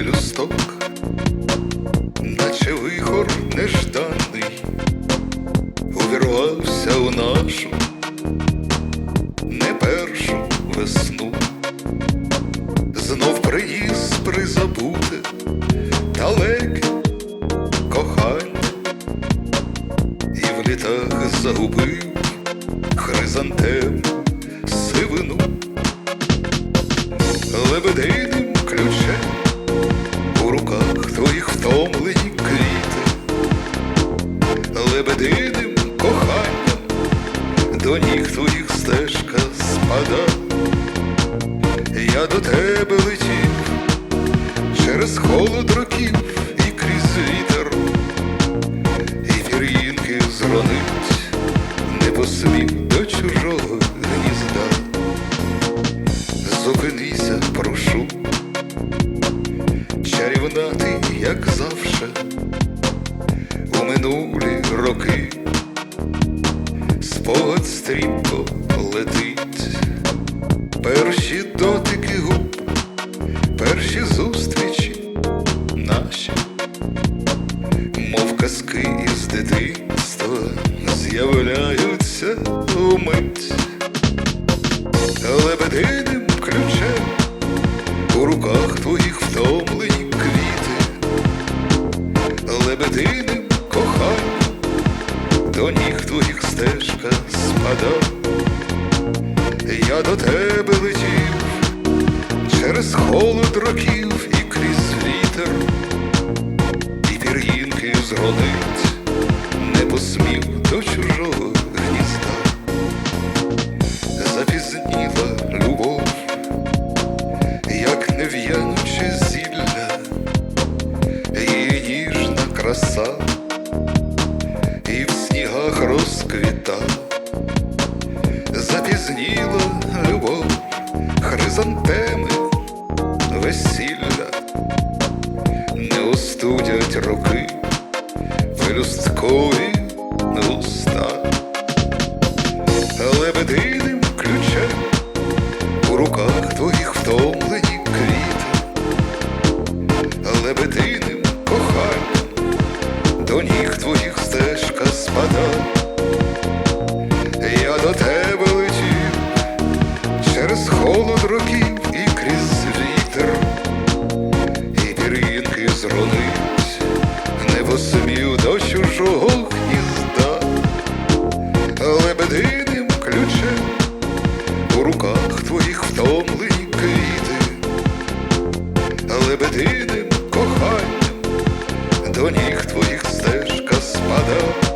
пелюсток, наче вихор нежданий, увірвався у нашу не першу весну, знов приїзд призабути далеке кохання, і в літах загубив хризантем сивину. Лебедин до ніг твоїх стежка спада. Я до тебе летів через холод років і крізь вітер, і пір'їнки зронить, не посмів до чужого гнізда. Зупинися, прошу, чарівна ти, як завше, у минулі роки, спогад стрімко летить, перші дотики губ, перші зустрічі наші, мов казки із дитинства з'являються умить. Лебединим ключем у руках твоїх втомлені квіти, лебединим стежка спада. Я до тебе летів через холод років і крізь вітер, і пір'їнки зронить, розквіта, запізніла любов, хризантеми, весілля, не остудять роки, пелюсткові уста лебединим ключем у руках твоїх втомлені квіти, лебединим коханням до ніг твоїх стежка спада. До тебе летів через холод років і крізь вітер, і пір'їнки зронить, не посмів до чужого гнізда. Лебединим ключем у руках твоїх втомлені квіти, лебединим коханням до ніг твоїх стежка спада.